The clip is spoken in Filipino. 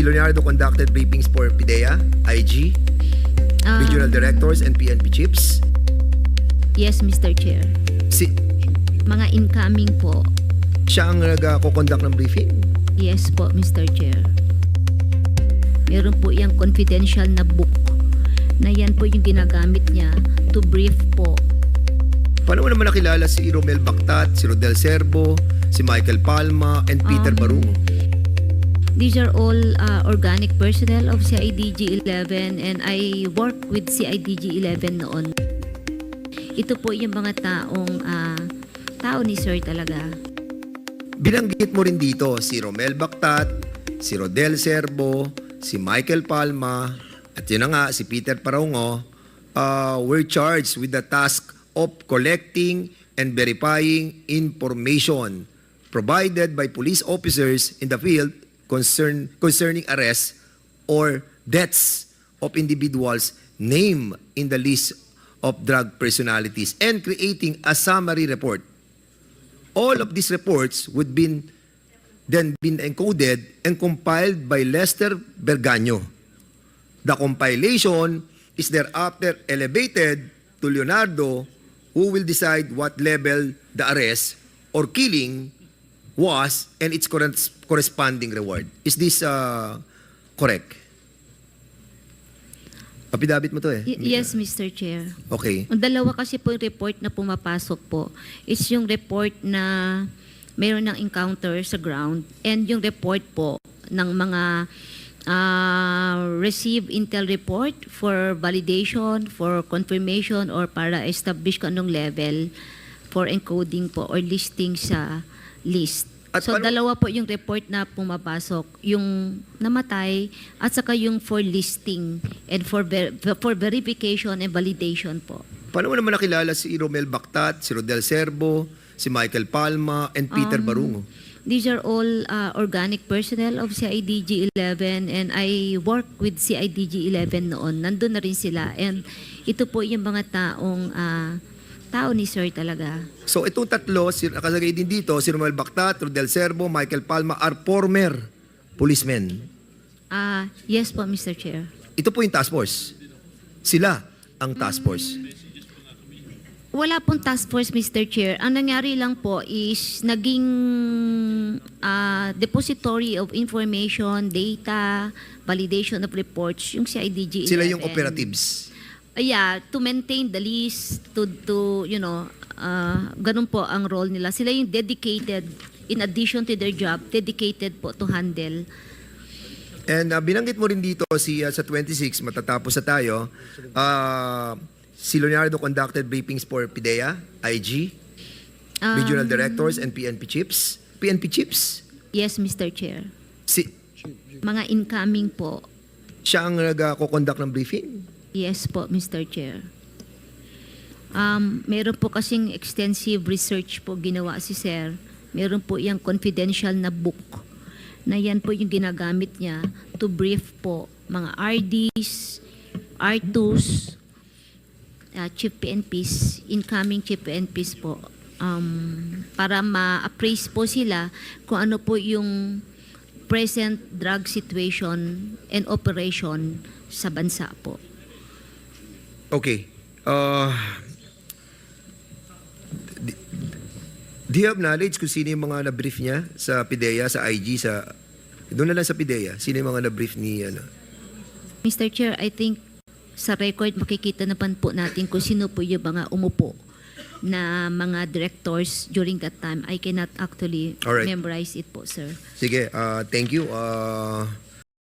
Si Leonardo conducted briefings for PIDEA, IG, Um, regional directors, and PNP chiefs. Yes, Mr. Chair. Si, Mga incoming po. siya ang nag-conduct ng briefing. Yes po, Mr. Chair. Meron po yung confidential na book na yan po yung ginagamit niya to brief po. Paano mo naman nakilala si Romel Bactat, si Rodel Serbo, si Michael Palma, and Peter Um, Barungo? These are all uh, organic personnel of CIDG 11 and I work with CIDG 11 noon. Ito po yung mga taong ah, tao ni Sir talaga. Binanggit mo rin dito si Romel Bactat, si Rodel Serbo, si Michael Palma, at yun na nga, si Peter Parungo, uh, were charged with the task of collecting and verifying information provided by police officers in the field concern, concerning arrests or deaths of individuals named in the list of drug personalities and creating a summary report all of these reports would been then been encoded and compiled by Lester Berganyo. The compilation is thereafter elevated to Leonardo who will decide what level the arrest or killing was and its corres- corresponding reward. Is this uh, correct? Papidabit mo to eh. Y- yes, Mr. Chair. Okay. Ang dalawa kasi po yung report na pumapasok po is yung report na mayroon ng encounter sa ground and yung report po ng mga ah, receive intel report for validation, for confirmation or para establish kung anong level for encoding po or listing sa list. At so dalawa po yung report na pumapasok, yung namatay at saka yung for listing and for ver- for verification and validation po. Paano mo naman nakilala si Romel Bactat, si Rodel Serbo, si Michael Palma, and Peter Um, Barungo? These are all uh, organic personnel of CIDG 11 and I work with CIDG 11 noon. Nandun na rin sila and ito po yung mga taong ah, tao ni Sir talaga. So itong tatlo, si, nakasagay din dito, si Romel Bactat, Rodel Serbo, Michael Palma, are former policemen. Ah, yes po, Mr. Chair. Ito po yung task force. Sila ang task force. Wala pong task force, Mr. Chair. Ang nangyari lang po is naging ah, depository of information, data, validation of reports, yung CIDG 11. Sila yung operatives. Uh, yeah, to maintain the list, to, to you know, uh, ganun po ang role nila. Sila yung dedicated, in addition to their job, dedicated po to handle. And uh, binanggit mo rin dito si uh, sa 26, matatapos na tayo, uh, si Leonardo conducted briefings for PIDEA, IG, Um, regional directors, and PNP chiefs. PNP chiefs? Yes, Mr. Chair. Si, Mga incoming po. siya ang nag-conduct ng briefing? Yes po, Mr. Chair. Um, meron po kasing extensive research po ginawa si Sir. Meron po yung confidential na book na yan po yung ginagamit niya to brief po mga RDs, R2s, uh, Chief PNPs, incoming Chief PNPs po um, para ma-appraise po sila kung ano po yung present drug situation and operation sa bansa po. Okay. Uh, do you have knowledge kung sino yung mga na-brief niya sa PIDEA, sa IG, sa... Doon na lang sa PIDEA. Sino yung mga na-brief ni... Ano? Mr. Chair, I think sa record makikita naman po natin kung sino po yung mga umupo na mga directors during that time. I cannot actually Alright. memorize it po, sir. Sige, uh, thank you. Uh,